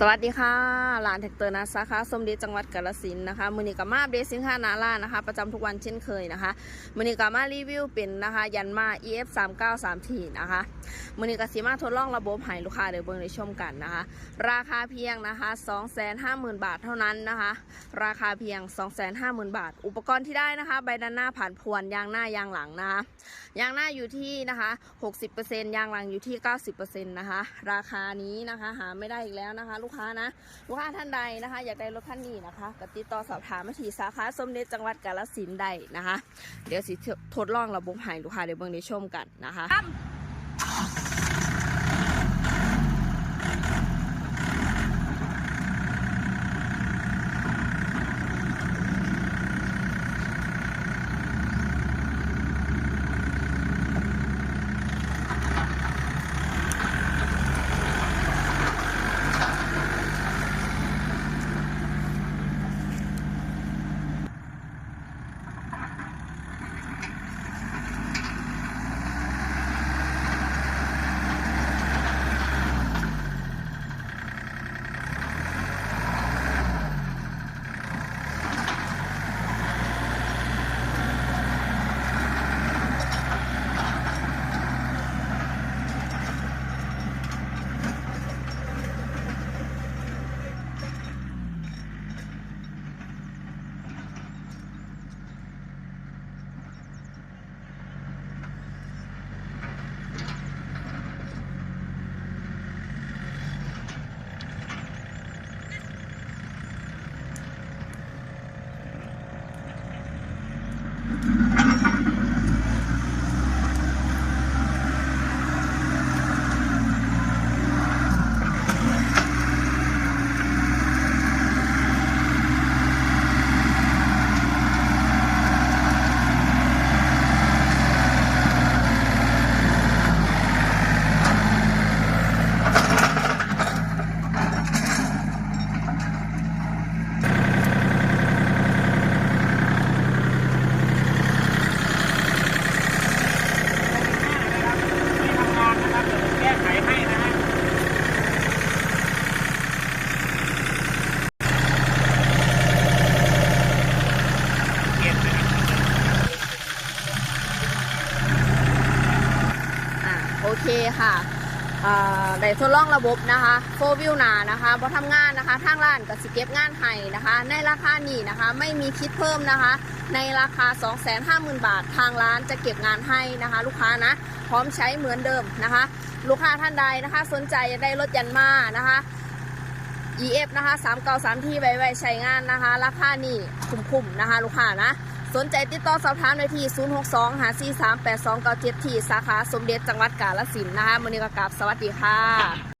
สวัสดีค่ะร้านแท็กเตอร์นะสาขาสมเด็จจังหวัดกาฬสินนะคะมือนีก็มาเดตสินค้านาร้านะคะ ประจำทุกวันเช่นเคยนะคะมือนีก็มารีวิวเป็นนะคะ ยันมา EF 3 9 3 t นะคะมือนีก็สีมาทดลองระบบให้ลูกค้าเดี๋ยวเบิ่งในชมกันนะคะ ราคาเพียงนะคะ 250,000 บาทเท่านั้นนะคะ ราคาเพียง 250,000 บาท อุปกรณ์ที่ได้นะคะ ใบด้านหน้าผ่านพวนยางหน้ายางหลังนะคะยางหน้าอยู่ที่นะคะ 60%ยางหลังอยู่ที่ 90%นะคะราคานี้นะคะหาไม่ได้อีกแล้วนะคะลูกค้านะ ลูกค้าท่านใดนะคะ อยากได้รถท่านนี้นะคะก็ติดต่อสอบถามมาที่สาขาสมเด็จจังหวัดกาฬสินธุ์ได้นะคะ เดี๋ยวสิทดลองระบบให้ลูกค้าเดี๋ยวเบิ่งได้ชมกันนะคะ เคค่ะอ่าได้ทดลองระบบนะคะโฟวิวนานะคะพอทำงานนะคะทางร้านก็สิเก็บงานให้นะคะ ในราคานี้นะคะไม่มีคิดเพิ่มนะคะ ในราคา 250,000 บาท ทางร้านจะเก็บงานให้นะคะ ลูกค้านะ พร้อมใช้เหมือนเดิมนะคะ ลูกค้าท่านใดนะคะ สนใจได้รถยันมานะคะ EF นะคะ393ที่ไว้ไว้ใช้งานนะคะ ราคานี่คุ้มๆนะคะ ลูกค้านะ สนใจติดต่อสอบถามได้ที่ 062หา438297 ที่สาขาสมเด็จจังหวัดกาฬสินธุ์นะคะมือนี้ก็กราบสวัสดีค่ะ